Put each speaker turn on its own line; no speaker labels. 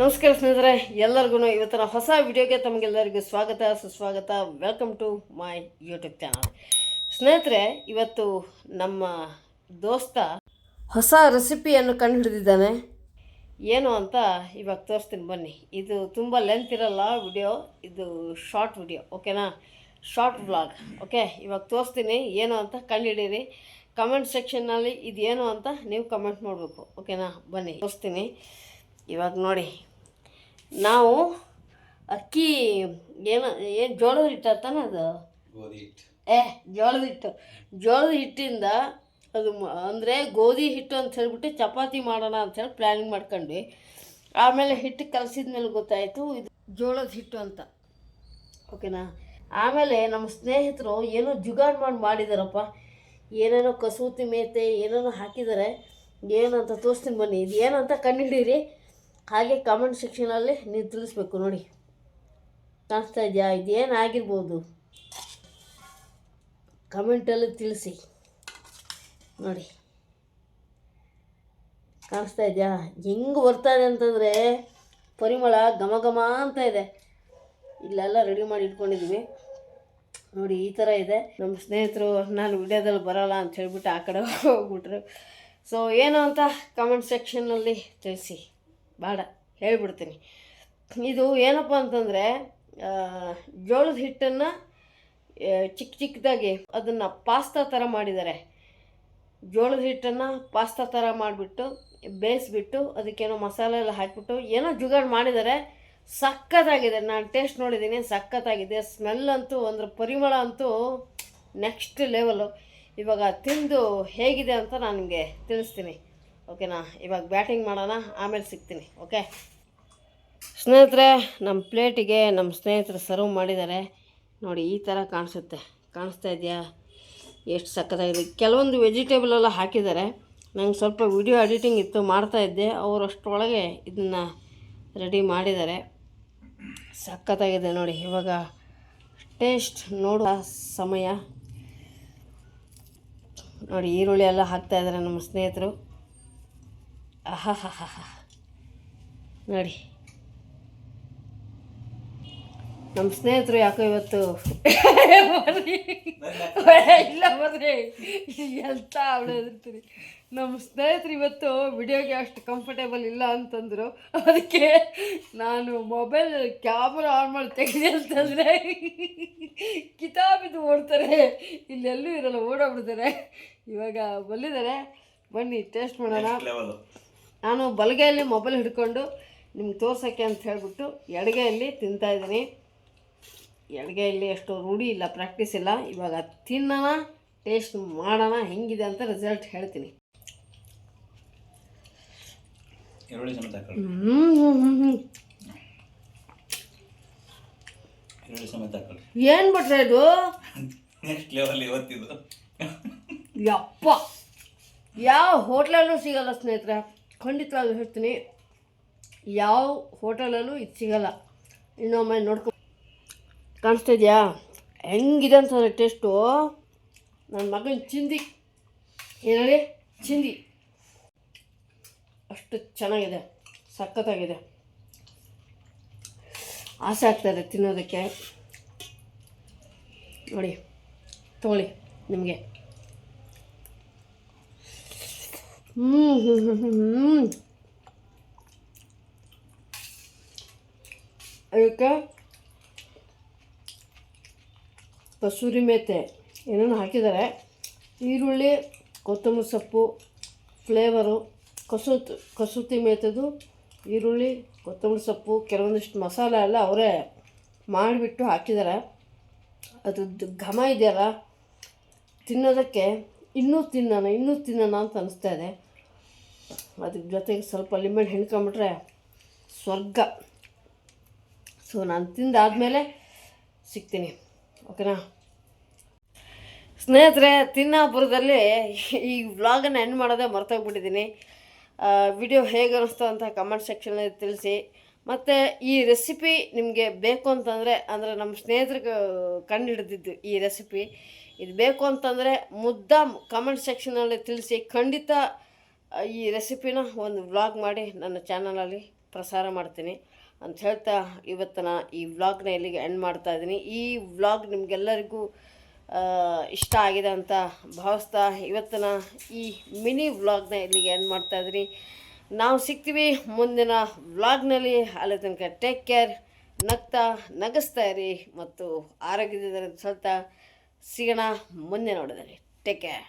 ನಮಸ್ಕಾರ ಸ್ನೇಹಿತರೆ, ಎಲ್ಲರಿಗೂ ಇವತ್ತಿನ ಹೊಸ ವಿಡಿಯೋಗೆ ತಮಗೆಲ್ಲರಿಗೂ ಸ್ವಾಗತ, ಸುಸ್ವಾಗತ. Welcome to my YouTube channel ಸ್ನೇಹಿತರೆ, ಇವತ್ತು ನಮ್ಮ ದೋಸ್ತ ಹೊಸ ರೆಸಿಪಿಯನ್ನು ಕಂಡು ಹಿಡಿದಿದ್ದಾನೆ ಏನು ಅಂತ ಇವಾಗ ತೋರಿಸ್ತೀನಿ ಬನ್ನಿ. ಇದು ತುಂಬ ಲೆಂತ್ ಇರಲ್ಲ ವಿಡಿಯೋ ಇದು ಶಾರ್ಟ್ ವಿಡಿಯೋ ಓಕೆನಾ ಶಾರ್ಟ್ ವ್ಲಾಗ್ ಓಕೆ ಇವಾಗ ತೋರಿಸ್ತೀನಿ ಏನು ಅಂತ ಕಂಡುಹಿಡೀರಿ ಕಮೆಂಟ್ ಸೆಕ್ಷನ್ನಲ್ಲಿ ಇದೇನು ಅಂತ ನೀವು ಕಮೆಂಟ್ ಮಾಡಬೇಕು ಓಕೆನಾ ಬನ್ನಿ, ತೋರಿಸ್ತೀನಿ. ಇವಾಗ ನೋಡಿ. ನಾವು ಅಕ್ಕಿ ಏನು ಏನು ಜೋಳದ ಹಿಟ್ಟು ತಾನೆ ಅದು? ಏ ಜೋಳದ ಹಿಟ್ಟು. ಜೋಳದ ಹಿಟ್ಟಿಂದ ಅದು ಅಂದರೆ ಗೋಧಿ ಹಿಟ್ಟು ಅಂತ ಹೇಳ್ಬಿಟ್ಟು ಚಪಾತಿ ಮಾಡೋಣ ಅಂಥೇಳಿ ಪ್ಲ್ಯಾನಿಂಗ್ ಮಾಡ್ಕೊಂಡ್ವಿ. ಆಮೇಲೆ ಹಿಟ್ಟು ಕಲಸಿದ ಮೇಲೆ ಗೊತ್ತಾಯಿತು ಇದು ಜೋಳದ ಹಿಟ್ಟು ಅಂತ. ಓಕೆನಾ? ಆಮೇಲೆ ನಮ್ಮ ಸ್ನೇಹಿತರು ಏನೋ ಜುಗಾಡ್ ಮಾಡಿ ಮಾಡಿದಾರಪ್ಪ. ಏನೇನೋ ಕಸೂತಿ ಮೇತೆ ಏನೇನೋ ಹಾಕಿದ್ದಾರೆ ಏನು ಅಂತ ತೋರಿಸ್ತೀನಿ ಬನ್ನಿ. ಇದು ಏನಂತ ಅಂತ ಕಂಡುಹಿಡೀರಿ ಹಾಗೆ ಕಾಮೆಂಟ್ ಸೆಕ್ಷನಲ್ಲಿ ನೀವು ತಿಳಿಸ್ಬೇಕು ನೋಡಿ. ಕಾಣಿಸ್ತಾ ಇದೆಯಾ? ಇದೇನಾಗಿರ್ಬೋದು ಕಮೆಂಟಲ್ಲಿ ತಿಳಿಸಿ. ನೋಡಿ. ಕಾಣಿಸ್ತಾ ಇದೆಯಾ? ಹೆಂಗೆ ಬರ್ತಾ ಇದೆ ಅಂತಂದರೆ ಪರಿಮಳ ಘಮ ಘಮ ಅಂತ ಇದೆ. ಇಲ್ಲೆಲ್ಲ ರೆಡಿ ಮಾಡಿ ಇಟ್ಕೊಂಡಿದ್ವಿ. ನೋಡಿ, ಈ ಥರ ಇದೆ. ನಮ್ಮ ಸ್ನೇಹಿತರು, ನಾನು ವಿಡಿಯೋದಲ್ಲಿ ಬರೋಲ್ಲ ಅಂತ ಹೇಳ್ಬಿಟ್ಟು ಆ ಕಡೆ ಹೋಗ್ಬಿಟ್ರು. ಸೊ ಏನು ಅಂತ ಕಮೆಂಟ್ ಸೆಕ್ಷನ್ನಲ್ಲಿ ತಿಳಿಸಿ. ಬೇಡ, ಹೇಳ್ಬಿಡ್ತೀನಿ. ಇದು ಏನಪ್ಪ ಅಂತಂದರೆ ಜೋಳದ ಹಿಟ್ಟನ್ನು ಚಿಕ್ಕ ಚಿಕ್ಕದಾಗಿ ಅದನ್ನು ಪಾಸ್ತಾ ಥರ ಮಾಡಿದ್ದಾರೆ. ಜೋಳದ ಹಿಟ್ಟನ್ನು ಪಾಸ್ತಾ ಥರ ಮಾಡಿಬಿಟ್ಟು, ಬೇಯಿಸ್ಬಿಟ್ಟು, ಅದಕ್ಕೇನೋ ಮಸಾಲೆ ಎಲ್ಲ ಹಾಕಿಬಿಟ್ಟು, ಏನೋ ಜುಗಾಡ್ ಮಾಡಿದ್ದಾರೆ. ಸಖತ್ತಾಗಿದೆ ನಾನು ಟೇಸ್ಟ್ ನೋಡಿದ್ದೀನಿ ಸಖತ್ತಾಗಿದೆ ಸ್ಮೆಲ್ ಅಂತೂ ಅಂದ್ರೆ ಪರಿಮಳ ಅಂತೂ ನೆಕ್ಸ್ಟ್ ಲೆವೆಲು. ಇವಾಗ ತಿಂದು ಹೇಗಿದೆ ಅಂತ ನಾನು ನಿಮಗೆ ತಿಳಿಸ್ತೀನಿ. ಓಕೆನಾ? ಇವಾಗ ಬ್ಯಾಟಿಂಗ್ ಮಾಡೋಣ, ಆಮೇಲೆ ಸಿಗ್ತೀನಿ, ಓಕೆ? ಸ್ನೇಹಿತರೆ, ನಮ್ಮ ಪ್ಲೇಟಿಗೆ ನಮ್ಮ ಸ್ನೇಹಿತರು ಸರ್ವ್ ಮಾಡಿದ್ದಾರೆ. ನೋಡಿ, ಈ ಥರ ಕಾಣಿಸುತ್ತೆ. ಕಾಣಿಸ್ತಾ ಇದೆಯಾ? ಎಷ್ಟು ಸಕ್ಕತ್ತಾಗಿದೆ. ಕೆಲವೊಂದು ವೆಜಿಟೇಬಲ್ ಎಲ್ಲ ಹಾಕಿದ್ದಾರೆ. ನಂಗೆ ಸ್ವಲ್ಪ ವಿಡಿಯೋ ಎಡಿಟಿಂಗ್ ಇತ್ತು, ಮಾಡ್ತಾ ಇದ್ದೆ. ಅವರು ಅಷ್ಟರೊಳಗೆ ಇದನ್ನು ರೆಡಿ ಮಾಡಿದ್ದಾರೆ. ಸಕ್ಕತ್ತಾಗಿದೆ ನೋಡಿ, ಇವಾಗ ಟೇಸ್ಟ್ ನೋಡುವ ಸಮಯ. ನೋಡಿ, ಈರುಳ್ಳಿ ಎಲ್ಲ ಹಾಕ್ತಾಯಿದ್ದಾರೆ ನಮ್ಮ ಸ್ನೇಹಿತರು. ಆಹಾಹಾಹಾ ನೋಡಿ. ನಮ್ಮ ಸ್ನೇಹಿತರು ಯಾಕೋ ಇವತ್ತು ಬರ್ರಿ. ಇಲ್ಲ ಬರ್ರಿ. ಎಂತ ಅವಳು ಹೆದರ್ತೀರಿ. ನಮ್ಮ ಸ್ನೇಹಿತರು ಇವತ್ತು ವಿಡಿಯೋಗೆ ಅಷ್ಟು ಕಂಫರ್ಟೇಬಲ್ ಇಲ್ಲ ಅಂತಂದರು. ಅದಕ್ಕೆ ನಾನು ಮೊಬೈಲ್ ಕ್ಯಾಮ್ರಾ ಆನ್ ಮಾಡಿ ತೆಗೆದೆ ಅಂತಂದರೆ ಕಿತಾಬಿದ್ದು ಓಡ್ತಾರೆ. ಇಲ್ಲೆಲ್ಲೂ ಇರಲ್ಲ, ಓಡೋಗ್ಬಿಡ್ತಾರೆ. ಇವಾಗ ಬಲ್ಲಿದ್ದಾರೆ ಬನ್ನಿ ಟೇಸ್ಟ್ ಮಾಡೋಣ. ನಾನು ಬಲಗೈಯಲ್ಲಿ ಮೊಬೈಲ್ ಹಿಡ್ಕೊಂಡು ನಿಮ್ಗೆ ತೋರ್ಸೋಕ್ಕೆ ಅಂತ ಹೇಳಿಬಿಟ್ಟು ಎಡಗೈಯಲ್ಲಿ ತಿಂತಾಯಿದ್ದೀನಿ ಎಡಗೈಯಲ್ಲಿ ಎಷ್ಟು ರೂಢಿ ಇಲ್ಲ ಪ್ರಾಕ್ಟೀಸ್ ಇಲ್ಲ. ಇವಾಗ ತಿನ್ನೋಣ ಟೇಸ್ಟ್ ಮಾಡೋಣ ಹೆಂಗಿದೆ ಅಂತ ರಿಸಲ್ಟ್ ಹೇಳ್ತೀನಿ. ಏನು ಬಿಟ್ರೆ ಇದು? ಯಪ್ಪ! ಯಾವ ಹೋಟ್ಲಲ್ಲೂ ಸಿಗಲ್ಲ ಸ್ನೇಹಿತರೆ. ಖಂಡಿತವಾಗ್ಲೂ ಹೇಳ್ತೀನಿ, ಯಾವ ಹೋಟೆಲಲ್ಲೂ ಇದು ಸಿಗಲ್ಲ. ಇನ್ನೊಮ್ಮೆ ನೋಡ್ಕೊ ಕಾಣಿಸ್ತಾ ಇದೆಯಾ? ಹೆಂಗಿದೆ ಅಂತಂದರೆ ಟೇಸ್ಟು. ನನ್ನ ಮಗನ ಚಿಂದಿ. ಏನೇಳಿ ಚಿಂದಿ. ಅಷ್ಟು ಚೆನ್ನಾಗಿದೆ, ಸಖತ್ತಾಗಿದೆ. ಆಸೆ ಆಗ್ತದೆ ತಿನ್ನೋದಕ್ಕೆ. ನೋಡಿ, ತಗೊಳ್ಳಿ ನಿಮಗೆ. ಹ್ಞೂ ಹ್ಞೂ ಹ್ಞೂ ಅದಕ್ಕೆ ಕಸೂರಿ ಮೇತೆ ಏನೇನು ಹಾಕಿದ್ದಾರೆ. ಈರುಳ್ಳಿ, ಕೊತ್ತಂಬರಿ ಸೊಪ್ಪು ಫ್ಲೇವರು ಕಸೂತ್, ಕಸೂತಿ ಮೇತದು, ಈರುಳ್ಳಿ, ಕೊತ್ತಂಬರಿ ಸೊಪ್ಪು, ಕೆಲವೊಂದಿಷ್ಟು ಮಸಾಲೆ ಎಲ್ಲ ಅವರೇ ಮಾಡಿಬಿಟ್ಟು ಹಾಕಿದ್ದಾರೆ. ಅದ್ರದ್ದು ಘಮ ಇದೆಯಲ್ಲ, ತಿನ್ನೋದಕ್ಕೆ ಇನ್ನೂ ತಿನ್ನೋಣ ಇನ್ನೂ ತಿನ್ನೋಣ ಅಂತ ಅನಿಸ್ತಾ ಇದೆ. ಅದ್ರ ಜೊತೆಗೆ ಸ್ವಲ್ಪ ಲಿಂಬೆಹಣ್ಣು ಹಿಂಡ್ಕೊಂಬಿಟ್ರೆ ಸ್ವರ್ಗ. ಸೊ ನಾನು ತಿಂದಾದಮೇಲೆ ಸಿಗ್ತೀನಿ. ಓಕೆನಾ ಸ್ನೇಹಿತರೆ, ತಿನ್ನಾಪುರದಲ್ಲಿ ಈ ವ್ಲಾಗನ್ನು ಎಂಡ್ ಮಾಡೋದೇ ಮರ್ತೋಗ್ಬಿಟ್ಟಿದ್ದೀನಿ ವಿಡಿಯೋ ಹೇಗೆ ಅನ್ನಿಸ್ತು ಅಂತ ಕಮೆಂಟ್ ಸೆಕ್ಷನಲ್ಲಿ ತಿಳಿಸಿ. ಮತ್ತು ಈ ರೆಸಿಪಿ ನಿಮಗೆ ಬೇಕು ಅಂತಂದರೆ, ಅಂದರೆ ನಮ್ಮ ಸ್ನೇಹಿತರಿಗೆ ಕಂಡು ಹಿಡಿದಿದ್ದು ಈ ರೆಸಿಪಿ ಇದು ಬೇಕು ಅಂತಂದರೆ ಮುದ್ದ ಕಮೆಂಟ್ ಸೆಕ್ಷನಲ್ಲಿ ತಿಳಿಸಿ. ಖಂಡಿತ ಈ ರೆಸಿಪಿನ ಒಂದು ವ್ಲಾಗ್ ಮಾಡಿ ನನ್ನ ಚಾನಲಲ್ಲಿ ಪ್ರಸಾರ ಮಾಡ್ತೀನಿ. ಅಂತ ಹೇಳ್ತಾ ಇವತ್ತಿನ ಈ ವ್ಲಾಗ್ನ ಇಲ್ಲಿಗೆ ಎಂಡ್ ಮಾಡ್ತಾ ಇದ್ದೀನಿ. ಈ ವ್ಲಾಗ್ ನಿಮಗೆಲ್ಲರಿಗೂ ಇಷ್ಟ ಆಗಿದೆ ಅಂತ ಭಾವಿಸ್ತಾ ಇವತ್ತಿನ ಈ ಮಿನಿ ವ್ಲಾಗ್ನ ಇಲ್ಲಿಗೆ ಎಂಡ್ ಮಾಡ್ತಾ ಇದ್ದೀನಿ. ನಾವು ಸಿಗ್ತೀವಿ ಮುಂದಿನ ವ್ಲಾಗ್ನಲ್ಲಿ ಅಲ್ಲಿ ತನಕ ಟೇಕ್ ಕೇರ್ ನಗ್ತಾ, ನಗಿಸ್ತಾ ಇರಿ ಮತ್ತು ಆರೋಗ್ಯದಿಂದ ಹೇಳ್ತಾ ಸಿಗೋಣ ಮುಂದೆ ನೋಡಿದ್ರಿ. Take care